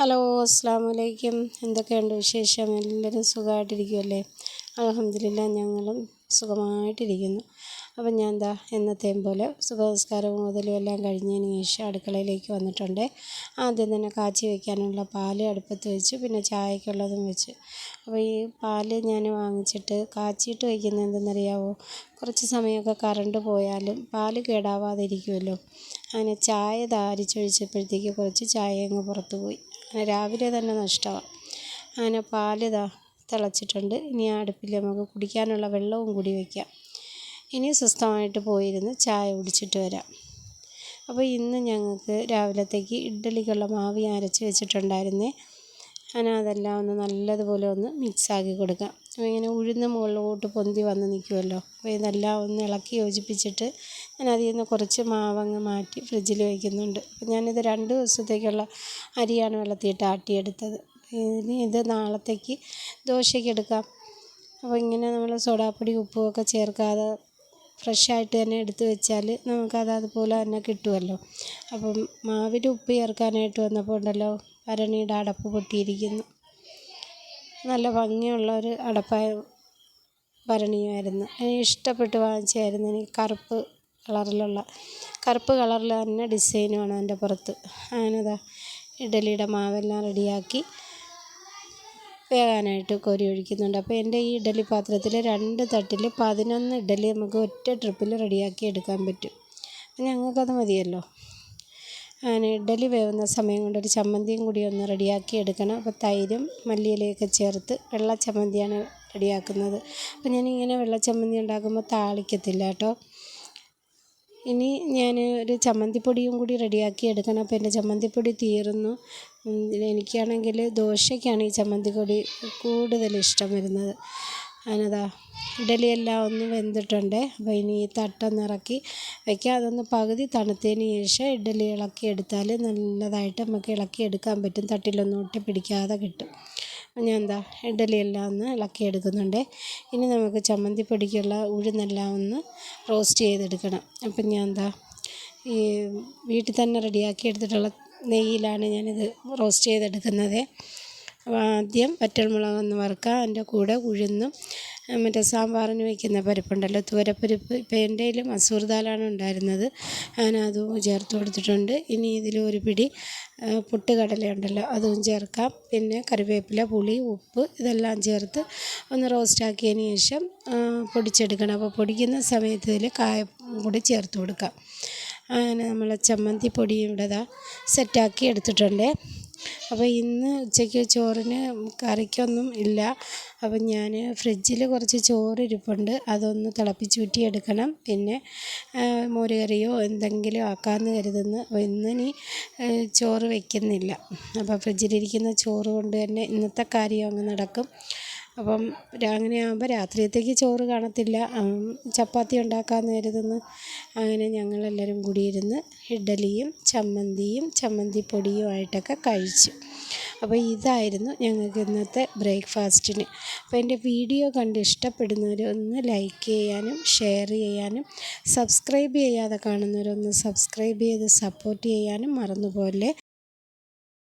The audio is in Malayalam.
ഹലോ അസ്സാം വലൈക്കും എന്തൊക്കെയുണ്ട് വിശേഷം? എല്ലാവരും സുഖമായിട്ടിരിക്കുമല്ലേ അലഹമില്ല ഞങ്ങളും സുഖമായിട്ടിരിക്കുന്നു. അപ്പം ഞാൻ എന്താ എന്നത്തെയും പോലെ സുഖനമസ്കാരവും മുതലും എല്ലാം കഴിഞ്ഞതിന് ശേഷം അടുക്കളയിലേക്ക് വന്നിട്ടുണ്ട്. ആദ്യം തന്നെ കാച്ചി വയ്ക്കാനുള്ള പാൽ അടുപ്പത്ത് വെച്ച് പിന്നെ ചായക്കുള്ളതും വെച്ച്. അപ്പോൾ ഈ പാൽ ഞാൻ വാങ്ങിച്ചിട്ട് കാച്ചിയിട്ട് വയ്ക്കുന്നത് എന്തെന്നറിയാമോ കുറച്ച് സമയമൊക്കെ കറണ്ട് പോയാലും പാൽ കേടാവാതിരിക്കുമല്ലോ അങ്ങനെ ചായ ധാരിച്ചൊഴിച്ചപ്പോഴത്തേക്ക് കുറച്ച് ചായ അങ്ങ് പുറത്ത് പോയി അങ്ങനെ രാവിലെ തന്നെ നഷ്ടമാണ് അങ്ങനെ പാൽ ഇതാ തിളച്ചിട്ടുണ്ട്. ഇനി അടുപ്പിൽ നമുക്ക് കുടിക്കാനുള്ള വെള്ളവും കൂടി വയ്ക്കാം ഇനി സ്വസ്ഥമായിട്ട് പോയിരുന്ന് ചായ കുടിച്ചിട്ട് വരാം. അപ്പോൾ ഇന്ന് ഞങ്ങൾക്ക് രാവിലത്തേക്ക് ഇഡ്ഡലിക്കുള്ള മാവ് ഞാൻ അരച്ച് വെച്ചിട്ടുണ്ടായിരുന്നേ. അങ്ങനെ അതെല്ലാം ഒന്ന് നല്ലതുപോലെ ഒന്ന് മിക്സാക്കി കൊടുക്കാം. അപ്പോൾ ഇങ്ങനെ ഉഴുന്ന് മുകളിലോട്ട് പൊന്തി വന്ന് നിൽക്കുമല്ലോ അപ്പോൾ ഇതെല്ലാം ഒന്ന് ഇളക്കി യോജിപ്പിച്ചിട്ട് ഞാൻ അതിൽ നിന്ന് കുറച്ച് മാവങ്ങ് മാറ്റി ഫ്രിഡ്ജിൽ വയ്ക്കുന്നുണ്ട് അപ്പോൾ ഞാനിത് രണ്ട് ദിവസത്തേക്കുള്ള അരിയാണ് വെള്ളത്തിയിട്ട് ആട്ടിയെടുത്തത്. ഇനി ഇത് നാളത്തേക്ക് ദോശയ്ക്ക് എടുക്കാം. അപ്പോൾ ഇങ്ങനെ നമ്മൾ സോഡാപ്പൊടി ഉപ്പുമൊക്കെ ചേർക്കാതെ ഫ്രഷായിട്ട് തന്നെ എടുത്തു വെച്ചാൽ നമുക്കത് അതുപോലെ തന്നെ കിട്ടുമല്ലോ അപ്പം മാവിൽ ഉപ്പ് ചേർക്കാനായിട്ട് വന്നപ്പോൾ ഉണ്ടല്ലോ ഭരണിയുടെ അടപ്പ് പൊട്ടിയിരിക്കുന്നു. നല്ല ഭംഗിയുള്ള ഒരു അടപ്പായ ഭരണിയുമായിരുന്നു എനിക്ക് ഇഷ്ടപ്പെട്ട് വാങ്ങിച്ചായിരുന്നു എനിക്ക് കറുപ്പ് കളറിലുള്ള കറുപ്പ് കളറിൽ തന്നെ ഡിസൈനുമാണ് അതിന്റെ പുറത്ത്. അങ്ങനെ ഇഡലിയുടെ മാവെല്ലാം റെഡിയാക്കി വേകാനായിട്ട് കോരി ഒഴിക്കുന്നുണ്ട്. അപ്പോൾ എന്റെ ഈ ഇഡലി പാത്രത്തിൽ രണ്ട് തട്ടിൽ പതിനൊന്ന് ഇഡലി നമുക്ക് ഒറ്റ ട്രിപ്പിൽ റെഡിയാക്കി എടുക്കാൻ പറ്റും. ഞങ്ങൾക്കത് മതിയല്ലോ? അങ്ങനെ ഇഡ്ഡലി വേവുന്ന സമയം കൊണ്ട് ഒരു ചമ്മന്തിയും കൂടി ഒന്ന് റെഡിയാക്കി എടുക്കണം. അപ്പോൾ തൈരും മല്ലിയിലയൊക്കെ ചേർത്ത് വെള്ള ചമ്മന്തിയാണ് റെഡിയാക്കുന്നത്. അപ്പോൾ ഞാനിങ്ങനെ വെള്ള ചമ്മന്തി ഉണ്ടാക്കുമ്പോൾ താളിക്കത്തില്ല കേട്ടോ. ഇനി ഞാൻ ഒരു ചമ്മന്തിപ്പൊടിയും കൂടി റെഡിയാക്കി എടുക്കണം. അപ്പോൾ എന്റെ ചമ്മന്തിപ്പൊടി തീർന്നു. എനിക്കാണെങ്കിൽ ദോശയ്ക്കാണ് ഈ ചമ്മന്തിപ്പൊടി കൂടുതൽ ഇഷ്ടം വരുന്നത്. അതിനതാ ഇഡലിയെല്ലാം ഒന്ന് വെന്തിട്ടുണ്ട്. അപ്പോൾ ഇനി ഈ തട്ടൊന്ന് ഇറക്കി വയ്ക്കാം അതൊന്ന് പകുതി തണുത്തതിന് ശേഷം ഇഡലി ഇളക്കി എടുത്താൽ നല്ലതായിട്ട് നമുക്ക് ഇളക്കി എടുക്കാൻ പറ്റും. തട്ടിലൊന്നും ഒട്ടി പിടിക്കാതെ കിട്ടും. ഞാൻ എന്താ ഇഡലിയെല്ലാം ഒന്ന് ഇളക്കി എടുക്കുന്നുണ്ട്. ഇനി നമുക്ക് ചമ്മന്തി ചമ്മന്തിപ്പൊടിക്കുള്ള ഉഴുന്നെല്ലാം ഒന്ന് റോസ്റ്റ് ചെയ്തെടുക്കണം. അപ്പം ഞാൻ എന്താ ഈ വീട്ടിൽ തന്നെ റെഡിയാക്കി എടുത്തിട്ടുള്ള നെയ്യിലാണ് ഞാനിത് റോസ്റ്റ് ചെയ്തെടുക്കുന്നത്. ആദ്യം വറ്റൽമുളകൊന്ന് വറുക്കുക അതിന്റെ കൂടെ ഉഴുന്നും മറ്റേ സാമ്പാറിന് വയ്ക്കുന്ന പരിപ്പുണ്ടല്ലോ തുവരപ്പരിപ്പ് ഇപ്പോൾ എന്റെ കയ്യിൽ മസൂർ ദാലാണ് ഉണ്ടായിരുന്നത്. ഞാൻ ചേർത്ത് കൊടുത്തിട്ടുണ്ട്. ഇനി ഇതിൽ ഒരു പിടി പുട്ടുകടല ഉണ്ടല്ലോ അതും ചേർക്കാം. പിന്നെ കറിവേപ്പില പുളി ഉപ്പ് ഇതെല്ലാം ചേർത്ത് ഒന്ന് റോസ്റ്റാക്കിയതിന് ശേഷം പൊടിച്ചെടുക്കണം. അപ്പോൾ പൊടിക്കുന്ന സമയത്ത് ഇതിൽ കായ കൂടി ചേർത്ത് കൊടുക്കാം. അങ്ങനെ നമ്മൾ ചമ്മന്തി പൊടി ഇവിടെ സെറ്റാക്കി എടുത്തിട്ടുണ്ട്. അപ്പോൾ ഇന്ന് ഉച്ചയ്ക്ക് ചോറിന് കറിക്കൊന്നും ഇല്ല. അപ്പം ഞാൻ ഫ്രിഡ്ജിൽ കുറച്ച് ചോറ് ഇരിപ്പുണ്ട് അതൊന്ന് തിളപ്പിച്ചൂറ്റി എടുക്കണം പിന്നെ മോരുകറിയോ എന്തെങ്കിലും ആക്കാമെന്ന് കരുതുന്നു. അപ്പോൾ ഇന്നിനി ചോറ് വയ്ക്കുന്നില്ല അപ്പോൾ ഫ്രിഡ്ജിലിരിക്കുന്ന ചോറ് കൊണ്ട് തന്നെ ഇന്നത്തെ കാര്യം അങ്ങ് നടക്കും. അപ്പം അങ്ങനെയാകുമ്പോൾ രാത്രിയത്തേക്ക് ചോറ് കാണത്തില്ല. ചപ്പാത്തി ഉണ്ടാക്കാൻ കരുതുന്നു. അങ്ങനെ ഞങ്ങളെല്ലാവരും കൂടിയിരുന്ന് ഇഡ്ഡലിയും ചമ്മന്തിയും ചമ്മന്തിപ്പൊടിയുമായിട്ടൊക്കെ കഴിച്ചു. അപ്പോൾ ഇതായിരുന്നു ഞങ്ങൾക്ക് ഇന്നത്തെ ബ്രേക്ക്ഫാസ്റ്റിന്. അപ്പോൾ എന്റെ വീഡിയോ കണ്ട് ഇഷ്ടപ്പെടുന്നവർ ഒന്ന് ലൈക്ക് ചെയ്യാനും ഷെയർ ചെയ്യാനും സബ്സ്ക്രൈബ് ചെയ്യാതെ കാണുന്നവരൊന്ന് സബ്സ്ക്രൈബ് ചെയ്ത് സപ്പോർട്ട് ചെയ്യാനും മറന്നുപോലെ